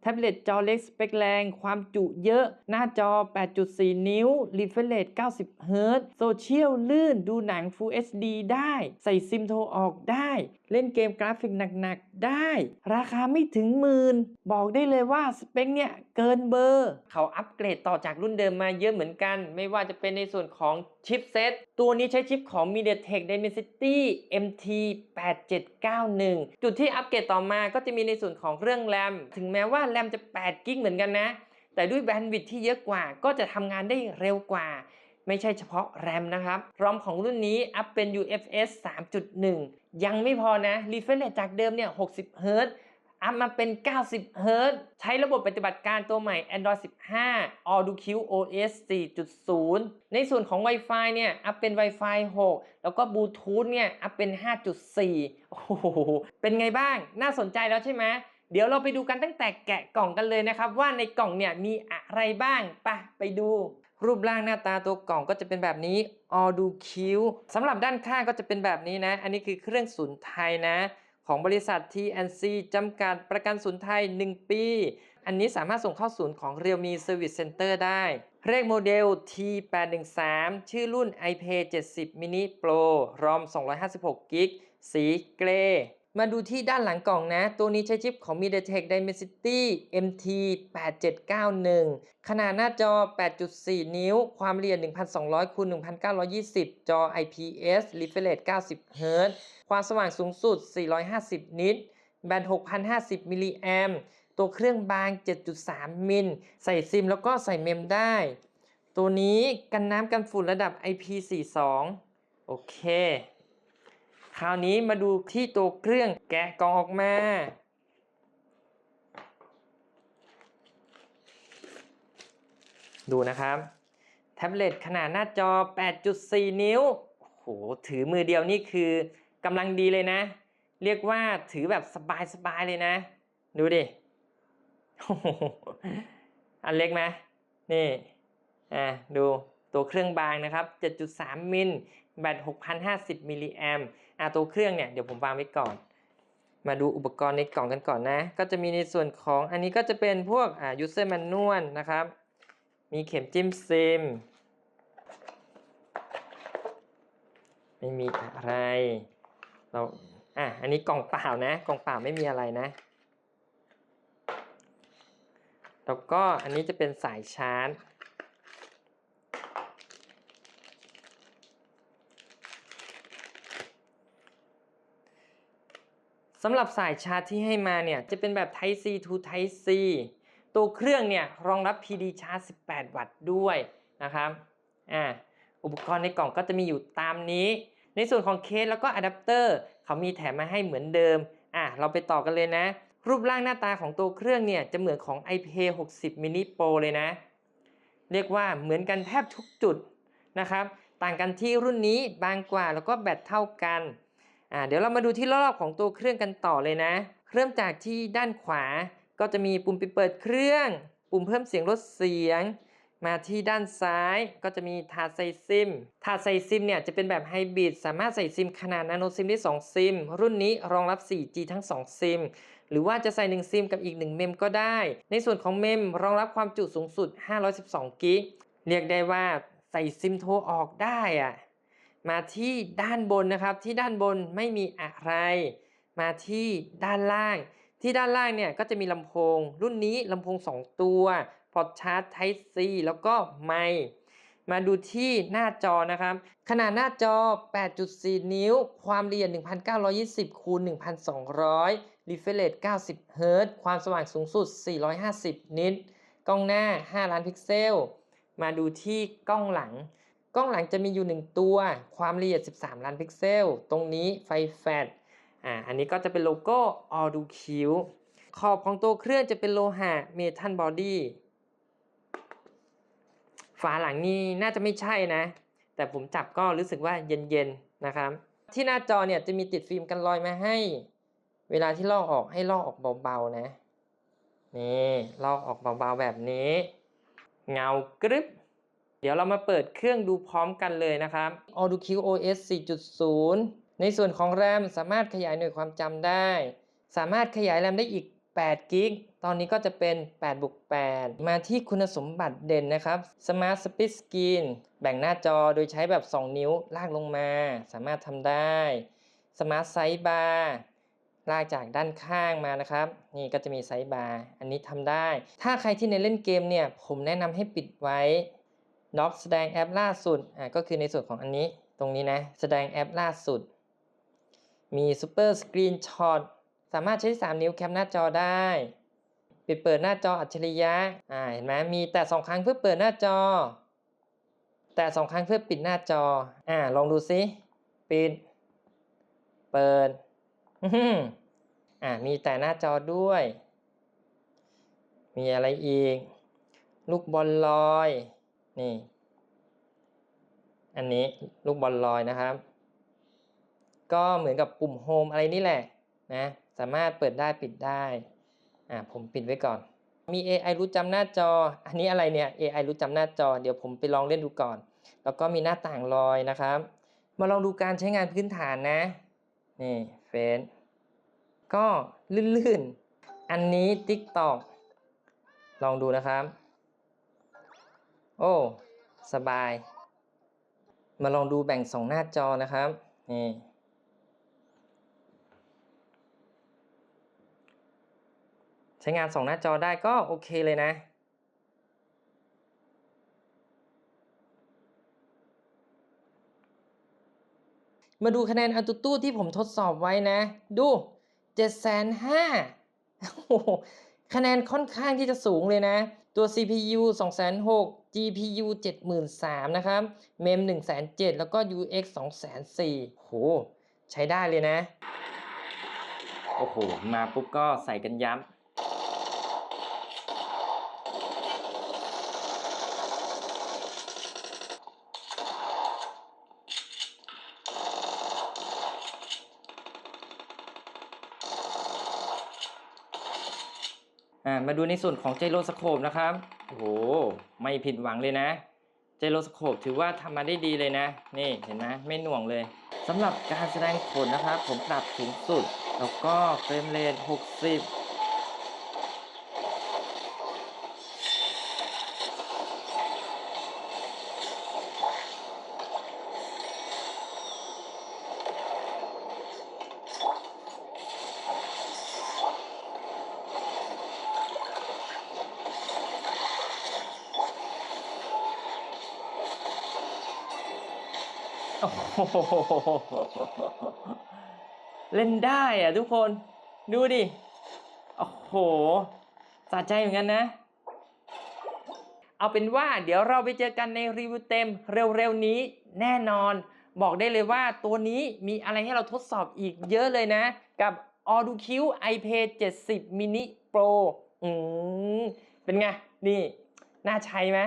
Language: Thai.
แท็บเล็ตจอเล็กสเปคแรง ความจุเยอะ หน้าจอ 8.4 นิ้ว รีเฟรช90เฮิรตซ์โซเชียลลื่น ดูหนัง Full HD ได้ ใส่ซิมโทรออกได้ เล่นเกมกราฟิกหนักๆ ได้ ราคาไม่ถึงหมื่น บอกได้เลยว่าสเปคเนี่ยเกินเบอร์ เขาอัปเกรดต่อจากรุ่นเดิมมาเยอะเหมือนกัน ไม่ว่าจะเป็นในส่วนของชิปเซตตัวนี้ใช้ชิปของ MediaTek Dimensity MT 8791 จุดที่อัปเกรดต่อมาก็จะมีในส่วนของเรื่องแรม ถึงแม้ว่าแรมจะ8กิกเหมือนกันนะแต่ด้วยแบนด์วิดที่เยอะกว่าก็จะทำงานได้เร็วกว่า ไม่ใช่เฉพาะแรมนะครับรอมของรุ่นนี้อัพเป็น UFS 3.1 ยังไม่พอนะ refresh จากเดิมเนี่ย 60 Hz อัพมาเป็น 90 Hz ใช้ระบบปฏิบัติการตัวใหม่ Android 15 All Do Q OS 4.0 ในส่วนของ Wi-Fi เนี่ยอัพเป็น Wi-Fi 6 แล้วก็ Bluetooth เนี่ยอัพเป็น 5.4 โอ้โห เป็นไงบ้าง น่าสนใจแล้วใช่ไหมเดี๋ยวเราไปดูกันตั้งแต่แกะกล่องกันเลยนะครับ ว่าในกล่องเนี่ยมีอะไรบ้างไปไปดู รูปร่างหน้าตาตัวกล่องก็จะเป็นแบบนี้ All Do Q สำหรับด้านข้างก็จะเป็นแบบนี้นะ อันนี้คือเครื่องศูนไทยนะ ของบริษัท TNC จำกัดประกันศูนไทย 1 ปี อันนี้สามารถส่งเข้าศูนย์ของ Realme Service Center ได้ เลขโมเดล T813 ชื่อรุ่น iPay 70 mini Pro ROM 256 g b สีเกรย์ มาดูที่ด้านหลังกล่องนะ ตัวนี้ใช้ชิปของ MediaTek Dimensity MT 8791 ขนาดหน้าจอ 8.4 นิ้ว ความละเอียด 1200คูณ1920 จอ IPS refresh 90 Hz ความสว่างสูงสุด 450 นิต แบต 6,050 มิลลิแอมตัวเครื่องบาง 7.3 มิล ใส่ซิมแล้วก็ใส่เมมได้ ตัวนี้กันน้ำกันฝุ่นระดับ IP42 โอเค คราวนี้มาดูที่ตัวเครื่องแกะกล่องออกมา ดูนะครับ แท็บเล็ตขนาดหน้าจอ 8.4 นิ้วโอ้โหถือมือเดียวนี่คือกำลังดีเลยนะ เรียกว่าถือแบบสบายๆเลยนะ ดูดิอันเล็กไหมนี่ อ่าดู ตัวเครื่องบางนะครับ 7.3 มิล แบต 6,050 มิลลิแอมอ่าตัวเครื่องเนี่ย เดี๋ยวผมวางไว้ก่อน มาดูอุปกรณ์ในกล่องกันก่อนนะ ก็จะมีในส่วนของอันนี้ก็จะเป็นพวกอ่า user manual นะครับ มีเข็มจิ้มซิม ไม่มีอะไร เราอะอันนี้กล่องเปล่านะ กล่องเปล่าไม่มีอะไรนะ แล้วก็อันนี้จะเป็นสายชาร์จ สำหรับสายชาร์จที่ให้มาเนี่ยจะเป็นแบบ Type C to Type C ตัวเครื่องเนี่ยรองรับ PD Charge 18 วัตต์ด้วยนะครับอ่าอุปกรณ์ในกล่องก็จะมีอยู่ตามนี้ ในส่วนของเคสแล้วก็อะแดปเตอร์เขามีแถมมาให้เหมือนเดิมอะเราไปต่อกันเลยนะ รูปร่างหน้าตาของตัวเครื่องเนี่ยจะเหมือนของ iPay 60 mini Pro เลยนะ เรียกว่าเหมือนกันแทบทุกจุดนะครับ ต่างกันที่รุ่นนี้บางกว่าแล้วก็แบตเท่ากัน อ่าเดี๋ยวเรามาดูที่รอบๆของตัวเครื่องกันต่อเลยนะ เริ่มจากที่ด้านขวาก็จะมีปุ่มปิดเปิดเครื่อง ปุ่มเพิ่มเสียงลดเสียง มาที่ด้านซ้ายก็จะมีถาดใส่ซิมถาดใส่ซิมเนี่ยจะเป็นแบบไฮบริดสามารถใส่ซิมขนาดนาโนซิมได้ 2 ซิม รุ่นนี้รองรับ 4G ทั้ง 2 ซิม หรือว่าจะใส่ 1 ซิมกับอีก 1 เมมก็ได้ ในส่วนของเมมรองรับความจุสูงสุด 512 กิก เรียกได้ว่าใส่ซิมโทรออกได้อะ มาที่ด้านบนนะครับ ที่ด้านบนไม่มีอะไร มาที่ด้านล่าง ที่ด้านล่างเนี่ยก็จะมีลำโพง รุ่นนี้ลำโพง 2 ตัว พอร์ตชาร์จ Type C แล้วก็ไมค์มาดูที่หน้าจอนะครับ ขนาดหน้าจอ 8.4 นิ้ว ความละเอียด 1920คูณ1200 refresh rate 90 Hz ความสว่างสูงสุด 450 นิต กล้องหน้า 5 ล้านพิกเซล มาดูที่กล้องหลัง กล้องหลังจะมีอยู่ 1 ตัว ความละเอียด 13 ล้านพิกเซล ตรงนี้ไฟแฟลชอ่า อันนี้ก็จะเป็นโลโก้ All Do Q ขอบของตัวเครื่องจะเป็นโลหะเมทัลบอดี้ ฝาหลังนี่น่าจะไม่ใช่นะ แต่ผมจับก็รู้สึกว่าเย็นๆ นะครับ ที่หน้าจอเนี่ยจะมีติดฟิล์มกันรอยมาให้ เวลาที่ลอกออกให้ลอกออกเบาๆนะ นี่ลอกออกเบาๆแบบนี้ เงากรึบ เดี๋ยวเรามาเปิดเครื่องดูพร้อมกันเลยนะครับ Audio Q OS 4.0 ในส่วนของ RAM สามารถขยายหน่วยความจำได้ สามารถขยาย RAM ได้อีก8กิก ตอนนี้ก็จะเป็น8บวก8มาที่คุณสมบัติเด่นนะครับ Smart Split Screen แบ่งหน้าจอโดยใช้แบบ 2 นิ้วลากลงมา สามารถทำได้ Smart Sidebar ลากจากด้านข้างมานะครับ นี่ก็จะมีไซส์บาร์ อันนี้ทำได้ ถ้าใครที่ในเล่นเกมเนี่ย ผมแนะนำให้ปิดไว้ ด็อกแสดงแอปล่าสุดอะก็คือในส่วนของอันนี้ตรงนี้นะ แสดงแอปล่าสุด มี Super Screen Shot สามารถใช้ 3 นิ้วแคปหน้าจอได้ ปิดเปิดหน้าจออัจฉริยะอ่าเห็นไหมมีแต่ 2 ครั้งเพื่อเปิดหน้าจอ แต่ 2 ครั้งเพื่อปิดหน้าจออ่าลองดูซิปิด เปิดอื้อหืออ่ามีแต่หน้าจอด้วย มีอะไรอีก ลูกบอลลอย นี่ อันนี้ลูกบอลลอยนะครับ ก็เหมือนกับปุ่มโฮมอะไรนี่แหละนะสามารถเปิดได้ปิดได้อ่าผมปิดไว้ก่อน มี AI รู้จำหน้าจอ อันนี้อะไรเนี่ย AI รู้จำหน้าจอ เดี๋ยวผมไปลองเล่นดูก่อน แล้วก็มีหน้าต่างลอยนะครับ มาลองดูการใช้งานพื้นฐานนะ นี่เฟซก็ลื่นๆ อันนี้ TikTok ลองดูนะครับ โอ้ สบาย มาลองดูแบ่งสองหน้าจอนะครับ นี่ ใช้งานสองหน้าจอได้ก็โอเคเลยนะมาดูคะแนนอันตุตู้ที่ผมทดสอบไว้นะ ดู7,500โอ้โหคะแนนค่อนข้างที่จะสูงเลยนะ ตัว CPU 2,600 GPU 73,000นะครับ MEM 1,700แล้วก็ UX 2,400โห ใช้ได้เลยนะ โอ้โห มาปุ๊บก็ใส่กันย้ำ อ่ามาดูในส่วนของไจโรสโคปนะครับโอ้โหไม่ผิดหวังเลยนะไจโรสโคปถือว่าทำมาได้ดีเลยนะ นี่เห็นไหมไม่หน่วงเลยสำหรับการแสดงผลนะครับ ผมปรับสูงสุด แล้วก็เฟรมเรท60 โอ้โหเล่นได้อะทุกคนดูดิ โอ้โหสะใจเหมือนกันนะ เอาเป็นว่าเดี๋ยวเราไปเจอกันในรีวิวเต็มเร็วๆนี้แน่นอน บอกได้เลยว่าตัวนี้มีอะไรให้เราทดสอบอีกเยอะเลยนะ กับ a u d o q iPad 70 mini Pro อืมเป็นไง นี่ น่าใช้ไหม